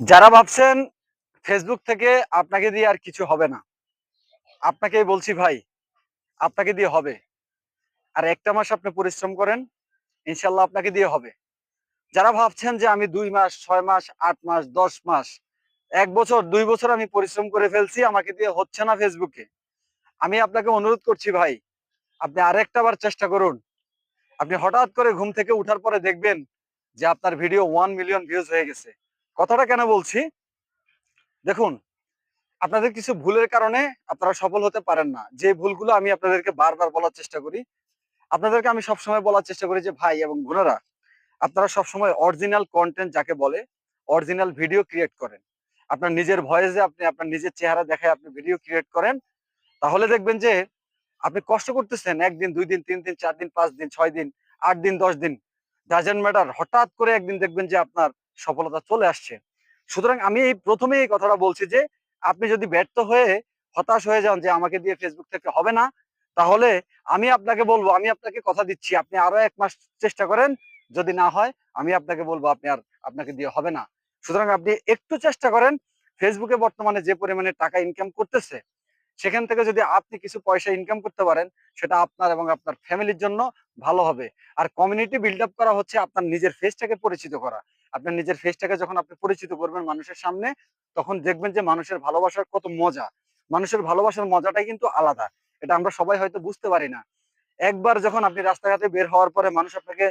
যারা ভাবছেন ফেসবুক থেকে আপনাকে দিয়ে আর কিছু হবে না, আপনাকেই বলছি ভাই, আপনাকে দিয়ে হবে। আর একটা মাস আপনি পরিশ্রম করেন, ইনশাল্লাহ আপনাকে দিয়ে হবে। যারা ভাবছেন যে আমি দুই মাস, ছয় মাস, আট মাস, দশ মাস, এক বছর, দুই বছর আমি পরিশ্রম করে ফেলছি, আমাকে দিয়ে হচ্ছে না ফেসবুকে আমি আপনাকে অনুরোধ করছি ভাই, আপনি আরেকটা বার চেষ্টা করুন। আপনি হঠাৎ করে ঘুম থেকে উঠার পরে দেখবেন যে আপনার ভিডিও ওয়ান মিলিয়ন ভিউজ হয়ে গেছে। কথাটা কেন বলছি? দেখুন, আপনাদের কিছু ভুলের কারণে আপনারা সফল হতে পারেন না। যে ভুলগুলো আমি আপনাদেরকে বারবার বলার চেষ্টা করি, আপনাদেরকে আমি সবসময় বলার চেষ্টা করি যে, ভাই এবং বোনেরা, আপনারা সবসময় অরিজিনাল কন্টেন্ট যাকে বলে অরিজিনাল ভিডিও ক্রিয়েট করেন। আপনার নিজের ভয়েসে আপনি, আপনার নিজের চেহারা দেখায় আপনি ভিডিও ক্রিয়েট করেন। তাহলে দেখবেন যে, আপনি কষ্ট করতেছেন একদিন, দুই দিন, তিন দিন, চার দিন, পাঁচ দিন, ছয় দিন, আট দিন, দশ দিন। ডাজেন্ট ম্যাটার হঠাৎ করে একদিন দেখবেন যে, আপনার সফলতা চলে আসছে। সুতরাং আমি এই প্রথমে এই কথাটা বলছি যে, আপনি যদি ব্যর্থ হয়ে হতাশ হয়ে যান যে আমাকে দিয়ে ফেসবুক থেকে হবে না, তাহলে আমি আপনাকে বলব, আমি আপনাকে কথা দিচ্ছি, আপনি আরও এক মাস চেষ্টা করেন, যদি না হয় আমি আপনাকে বলব আপনি আর আপনাকে দিয়ে হবে না। সুতরাং আপনি একটু চেষ্টা করেন ফেসবুকে বর্তমানে যে পরিমাণে টাকা ইনকাম করতেছে সেখান থেকে যদি আপনি কিছু পয়সা ইনকাম করতে পারেন, সেটা আপনার এবং আপনার ফ্যামিলির জন্য ভালো হবে। আর কমিউনিটি বিল্ড আপ করা হচ্ছে আপনার নিজের ফেসটাকে পরিচিত করা। আপনার নিজের ফেসটাকে যখন আপনি পরিচিত করবেন মানুষের সামনে, তখন দেখবেন যে মানুষের ভালোবাসার কত মজা। মানুষের ভালোবাসার মজাটাই কিন্তু আলাদা। এটা আমরা সবাই হয়তো বুঝতে পারি না। একবার যখন আপনি রাস্তাঘাটে বের হওয়ার পরে মানুষ আপনাকে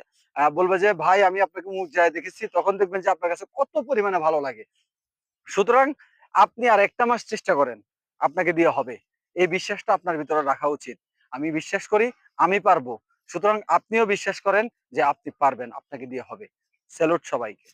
বলবে যে, ভাই, আমি আপনাকে মুখ যায় দেখেছি। তখন দেখবেন যে আপনার কাছে কত পরিমাণে ভালো লাগে। সুতরাং আপনি আর একটা মাস চেষ্টা করেন। আপনাকে দিয়ে হবে। এই বিশ্বাসটা আপনার ভিতরে রাখা উচিত। আমি বিশ্বাস করি, আমি পারব। সুতরাং আপনিও বিশ্বাস করেন যে আপনি পারবেন, আপনাকে দিয়ে হবে। স্যালুট সবাইকে।